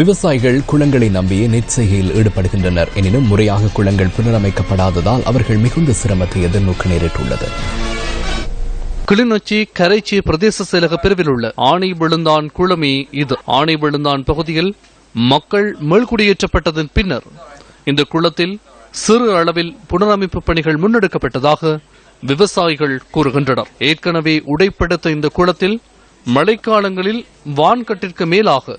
விவசாயிகள் குளங்களை நம்பி நெற்செய்கையில் ஈடுபடுகின்றனர். எனினும் முறையாக குளங்கள் புனரமைக்கப்படாததால் அவர்கள் மிகுந்த சிரமத்தை எதிர்நோக்க நேரிட்டுள்ளது. கிளிநொச்சி கரைச்சி பிரதேச செயலக பிரிவில் உள்ள ஆணை விழுந்தான் குளமே இது. ஆணை விழுந்தான் பகுதியில் மக்கள் மேல்குடியேற்றப்பட்டதன் பின்னர் இந்த குளத்தில் சிறு அளவில் புனரமைப்பு பணிகள் முன்னெடுக்கப்பட்டதாக விவசாயிகள் கூறுகின்றனர். ஏற்கனவே உடைப்படுத்த இந்த குளத்தில் மழைக்காலங்களில் வான்கட்டிற்கு மேலாக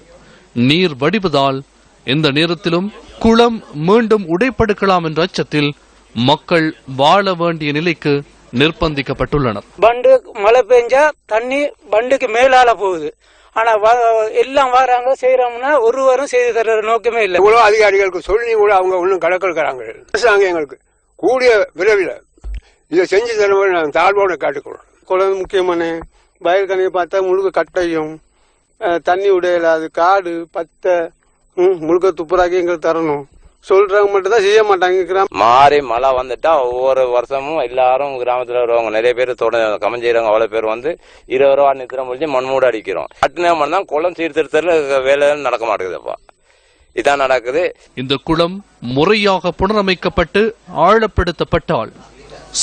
நீர் வடிவதால் எந்த நேரத்திலும் குளம் மீண்டும் உடைப்படுக்கலாம் என்ற அச்சத்தில் மக்கள் வாழ வேண்டிய நிலைக்கு நிர்பந்திக்கப்பட்டுள்ளனர். பண்டு மழை பெஞ்சா தண்ணி பண்டுக்கு மேலால போகுது. ஆனா வ- எல்லாம் வராங்க செய்யறோம்னா ஒருவரும் செய்து தர்ற நோக்கமே இல்லை. எவ்வளோ அதிகாரிகளுக்கு சொல்லி கூட அவங்க ஒன்றும் கடற்கறாங்க அரசாங்கம் எங்களுக்கு கூடிய விரைவில் இதை செஞ்சு தரும்போது நாங்கள் தாழ்வோட காட்டுக்கிறோம். குளம் முக்கியமான. வயல் கணியை பார்த்தா முழுக்க கட்டையும் தண்ணி உடையலாது காடு பத்தை ம், முழுக்க துப்புராக்கி எங்களுக்கு தரணும். சொல்றவங்க மட்டும் தான் செய்ய மாட்டாங்க கிராம மாறி மழை வந்துட்டா ஒவ்வொரு வருஷமும் எல்லாரும் கிராமத்துல வருவாங்க. நிறைய பேர் தொடர்ந்து கமன் செய்யறவங்க அவ்வளவு பேர் வந்து இருபது ரூபா நித்திரம் முடிஞ்சு மண்மூடு அடிக்கிறோம். கட்டின தான் குளம் சீர்திருத்தல வேலை நடக்க மாட்டேங்குதுப்பா இதான் நடக்குது. இந்த குளம் முறையாக புனரமைக்கப்பட்டு ஆழப்படுத்தப்பட்டால்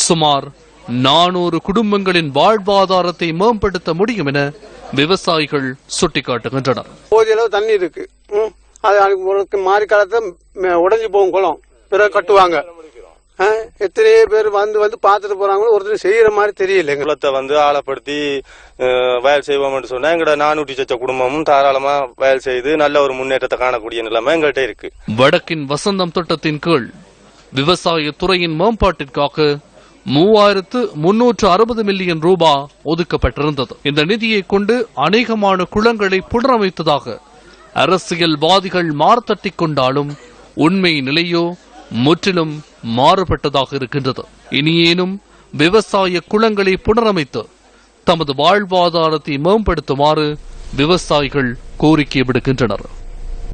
சுமார் நானூறு குடும்பங்களின் வாழ்வாதாரத்தை மேம்படுத்த முடியும் என விவசாயிகள் சுட்டிக்காட்டுகின்றனர். போதிய அளவு தண்ணி இருக்கு. ம், அது மாறி காலத்துல உடஞ்சி போகும் குளம். பிறகு கட்டுவாங்க. எத்தனையோ பேர் வந்து வந்து பார்த்துட்டு போறாங்களோ ஒருத்தர் செய்யற மாதிரி தெரியல குளத்தை வந்து ஆழப்படுத்தி வயல் செய்வோம்னு சொன்னா எங்களோட நானூற்றி சச்ச குடும்பமும் தாராளமா வயல் செய்து நல்ல ஒரு முன்னேற்றத்தை காணக்கூடிய நிலைமை எங்கள்கிட்ட இருக்கு. வடக்கின் வசந்தம் திட்டத்தின் கீழ் விவசாய துறையின் மேம்பாட்டிற்காக மூவாயிரத்து முன்னூற்று அறுபது மில்லியன் ரூபா ஒதுக்கப்பட்டிருந்தது. இந்த நிதியை கொண்டு அநேகமான குளங்களை புனரமைத்ததாக அரசியல்வாதிகள் மார்த்தட்டிக் கொண்டாலும் உண்மை நிலையோ முற்றிலும் மாறுபட்டதாக இருக்கின்றது. இனியேனும் விவசாய குளங்களை புனரமைத்து தமது வாழ்வாதாரத்தை மேம்படுத்துமாறு விவசாயிகள் கோரிக்கை விடுக்கின்றனர்.